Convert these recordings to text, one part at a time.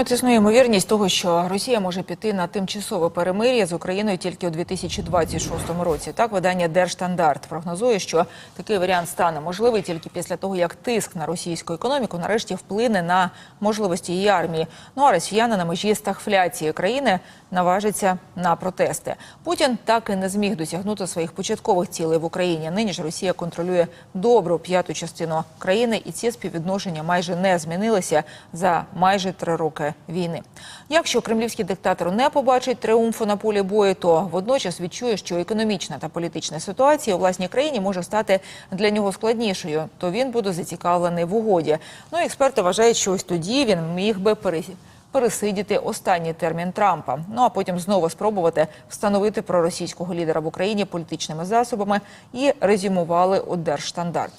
Ну, от існує ймовірність того, що Росія може піти на тимчасове перемир'я з Україною тільки у 2026 році. Так, видання Держстандарт прогнозує, що такий варіант стане можливий тільки після того, як тиск на російську економіку нарешті вплине на можливості її армії. Ну а росіяни на межі стагфляції країни наважаться на протести. Путін так і не зміг досягнути своїх початкових цілей в Україні. Нині ж Росія контролює добру п'яту частину країни, і ці співвідношення майже не змінилися за майже три роки війни. Якщо кремлівський диктатор не побачить тріумфу на полі бою, то водночас відчує, що економічна та політична ситуація у власній країні може стати для нього складнішою, то він буде зацікавлений в угоді. Ну експерти вважають, що ось тоді він міг би пересіти пересидіти останній термін Трампа. Ну а потім знову спробувати встановити проросійського лідера в Україні політичними засобами і резюмували у Держстандарт.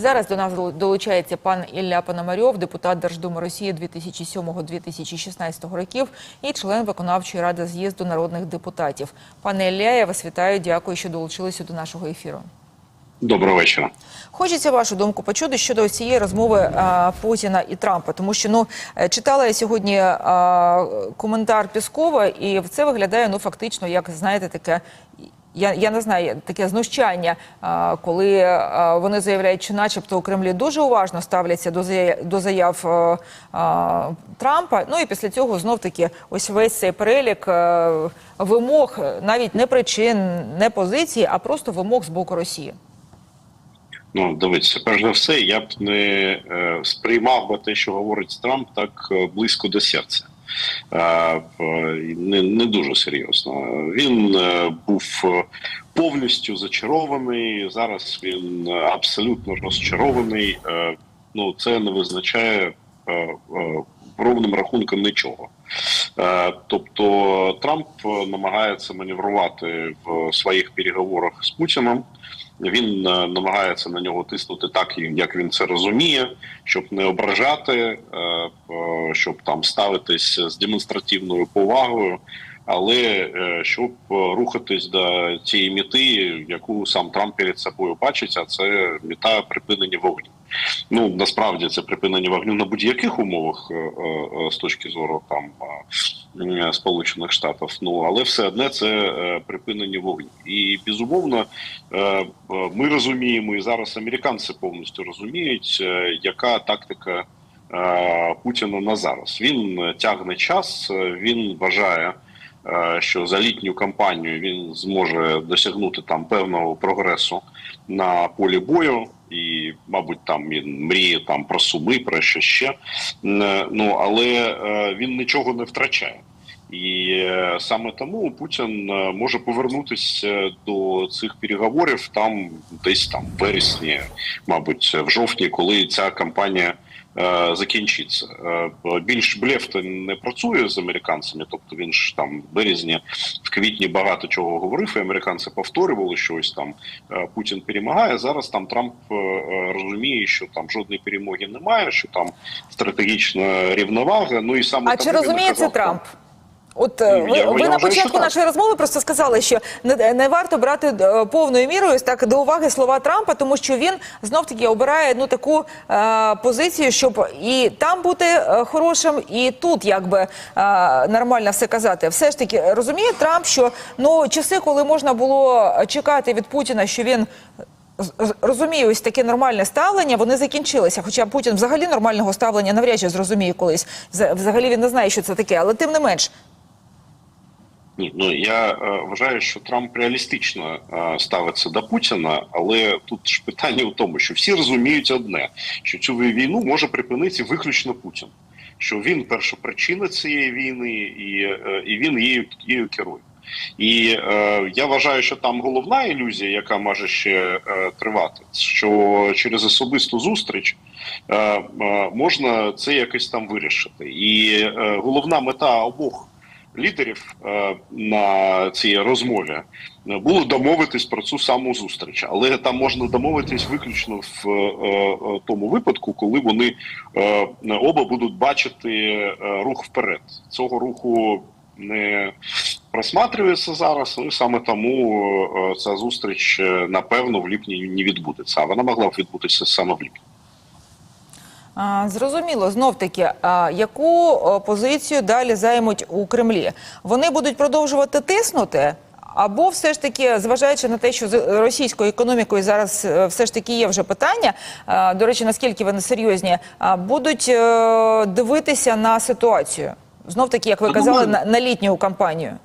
Зараз до нас долучається пан Ілля Пономарьов, депутат Держдуми Росії 2007-2016 років і член виконавчої ради з'їзду народних депутатів. Пане Ілля, я вас вітаю. Дякую, що долучилися до нашого ефіру. Доброго вечора. Хочеться вашу думку почути щодо цієї розмови а, Путіна і Трампа, тому що ну е, читала я сьогодні а, коментар Піскова, і це виглядає ну фактично, як знаєте, таке. Я я не знаю таке знущання, коли вони заявляють, що, начебто, у Кремлі дуже уважно ставляться до заяв, до заяв Трампа. Ну і після цього знов таки ось весь цей перелік вимог, навіть не причин, не позиції, а просто вимог з боку Росії. Ну, дивіться, перш за все, я б не е, сприймав би те, що говорить Трамп, так е, близько до серця. Е, не, не дуже серйозно. Він е, був повністю зачарований. Зараз він абсолютно розчарований. Е, ну, це не визначає е, е, ровним рахунком нічого. Е, тобто Трамп намагається маневрувати в своїх переговорах з Путіним. Він е, намагається на нього тиснути так, як він це розуміє, щоб не ображати, е, е, щоб там ставитись з демонстративною повагою, але щоб рухатись до цієї мети, яку сам Трамп перед собою бачить, а це мета припинення вогню. Ну насправді це припинення вогню на будь-яких умовах з точки зору там Сполучених Штатів. Ну але все одне це припинення вогню. І безумовно ми розуміємо, і зараз американці повністю розуміють, яка тактика Путіна на зараз. Він тягне час, він вважає. Що за літню кампанію він зможе досягнути там певного прогресу на полі бою, і, мабуть, там він мріє там про суми, про що ще. Ну але він нічого не втрачає. І саме тому Путін може повернутися до цих переговорів там, десь там в вересні, мабуть, в жовтні, коли ця кампанія е, закінчиться. Е, більш блеф не працює з американцями, тобто він ж там в березні, в квітні багато чого говорив. і Американці повторювали, що ось там е, Путін перемагає. Зараз там Трамп е, розуміє, що там жодної перемоги немає, що там стратегічна рівновага. Ну і саме а чи розуміє це Трамп? От ви, я, ви я на початку нашої розмови просто сказали, що не, не варто брати е, повною мірою так до уваги слова Трампа, тому що він знов таки обирає ну таку е, позицію, щоб і там бути е, хорошим, і тут якби е, нормально все казати. Все ж таки розуміє Трамп, що ну часи, коли можна було чекати від Путіна, що він. Розуміє, ось таке нормальне ставлення, вони закінчилися. Хоча Путін взагалі нормального ставлення навряд чи зрозуміє колись. Взагалі він не знає, що це таке, але тим не менш. Ні, ну я е, вважаю, що Трамп реалістично е, ставиться до Путіна, але тут ж питання в тому, що всі розуміють одне: що цю війну може припинити виключно Путін, що він першопричина цієї війни, і е, і він її, її керує. І е, я вважаю, що там головна ілюзія, яка може ще е, тривати, що через особисту зустріч е, е, можна це якось там вирішити, і е, головна мета обох лідерів е, на цій розмові було домовитись про цю саму зустріч, але там можна домовитись виключно в е, е, тому випадку, коли вони оба будуть бачити рух вперед. Цього руху не просматрюється зараз. Ну, і саме тому ця зустріч напевно в ліпні не відбудеться. А вона могла б відбутися саме в ліпні. Зрозуміло, знов таки, яку позицію далі займуть у Кремлі? Вони будуть продовжувати тиснути? Або все ж таки, зважаючи на те, що з російською економікою зараз е, все ж таки є вже питання, до речі, наскільки вони серйозні, будуть е, дивитися на ситуацію? Знов таки, як ви Ну, казали, на літню кампанію.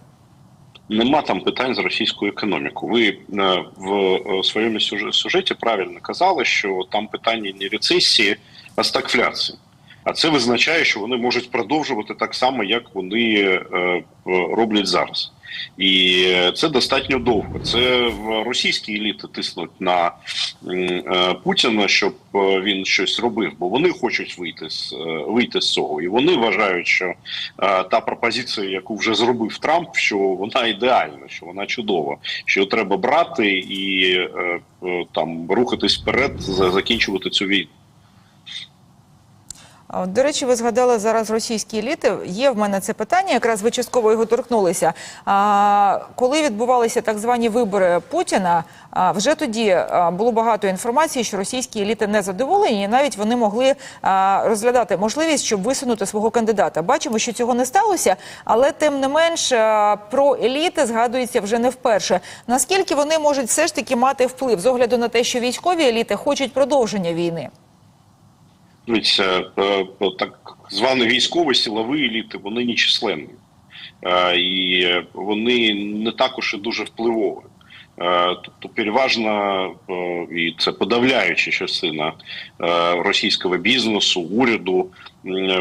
Нема там питань з російською економікою. Ви е, в е, своєму сюже- сюжеті правильно казали, що там питання не рецесії, а стагфляції. А це визначає, що вони можуть продовжувати так само, як вони е, роблять зараз. І це достатньо довго. Це російські еліти тиснуть на е, Путіна, щоб е, він щось робив, бо вони хочуть вийти з е, вийти з цього, і вони вважають, що та пропозиція, яку вже зробив Трамп, що вона ідеальна, що вона чудова, що треба брати і там рухатись вперед, закінчувати цю війну. До речі, ви згадали зараз російські еліти. Є в мене це питання, якраз ви частково його торкнулися. А, коли відбувалися так звані вибори Путіна, вже тоді було багато інформації, що російські еліти не задоволені, і навіть вони могли розглядати можливість, щоб висунути свого кандидата. Бачимо, що цього не сталося, але тим не менш про еліти згадується вже не вперше. Наскільки вони можуть все ж таки мати вплив з огляду на те, що військові еліти хочуть продовження війни? Дивіться, е, е, так звані військові силові еліти, вони нечисленні. численні І вони не також і дуже впливові. Е, Тобто, переважно, е, і це подавляюча частина е, російського бізнесу, уряду,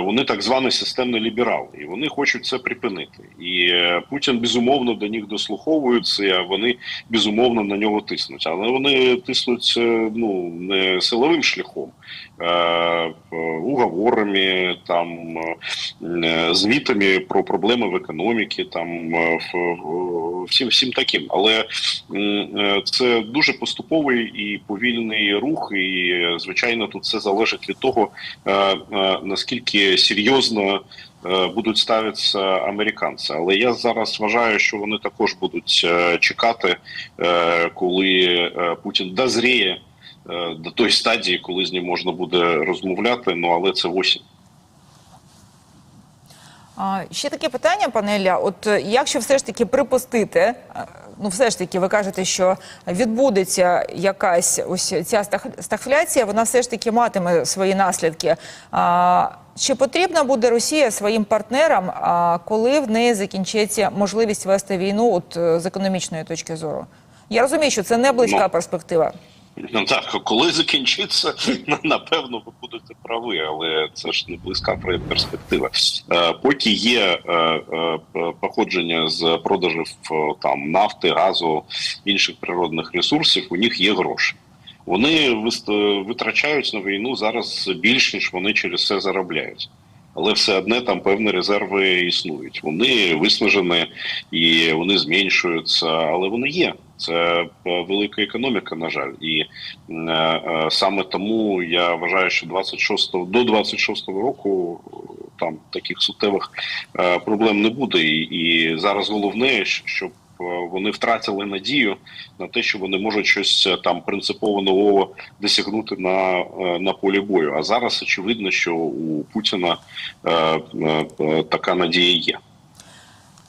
вони так звані системні ліберали, і вони хочуть це припинити. І Путін безумовно до них дослуховується, вони безумовно на нього тиснуть. Але вони тиснуть ну не силовим шляхом, уговорами, там звітами про проблеми в економіці, там в- всім всім таким. Але е, це дуже поступовий і повільний рух, і звичайно, тут все залежить від того, е, е, наскільки серйозно. Будуть ставитися американці, але я зараз вважаю, що вони також будуть чекати, коли Путін дозріє до тої стадії, коли з ним можна буде розмовляти. Ну але це осінь. А, ще таке питання, пане Ілля. От е, якщо все ж таки припустити, е, ну все ж таки, ви кажете, що відбудеться якась ось ця стаг- стагфляція, вона все ж таки матиме свої наслідки. А, чи потрібна буде Росія своїм партнерам, а, коли в неї закінчиться можливість вести війну от, е, з економічної точки зору? Я розумію, що це не близька Ну, перспектива. Ну так, коли закінчиться, напевно, ви будете праві, але це ж не близька перспектива. Е, Поки є е, е, походження з продажів там нафти, газу, інших природних ресурсів, у них є гроші. Вони витрачають на війну зараз більш ніж вони через це заробляють. Але все одне там певні резерви існують. Вони виснажені і вони зменшуються, але вони є. Це е, велика економіка, на жаль, і е, е, саме тому я вважаю, що 26 до 26-го року там таких суттєвих проблем не буде. І, і зараз головне, щоб вони втратили надію на те, що вони можуть щось там принципово нового досягнути на, на полі бою. А зараз очевидно, що у Путіна е, е, така надія є.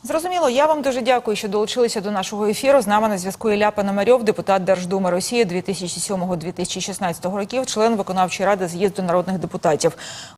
Зрозуміло, я вам дуже дякую, що долучилися до нашого ефіру. З нами на зв'язку Ілля Пономарьов, депутат Держдуми Росії 2007-2016 років, член виконавчої ради з'їзду народних депутатів.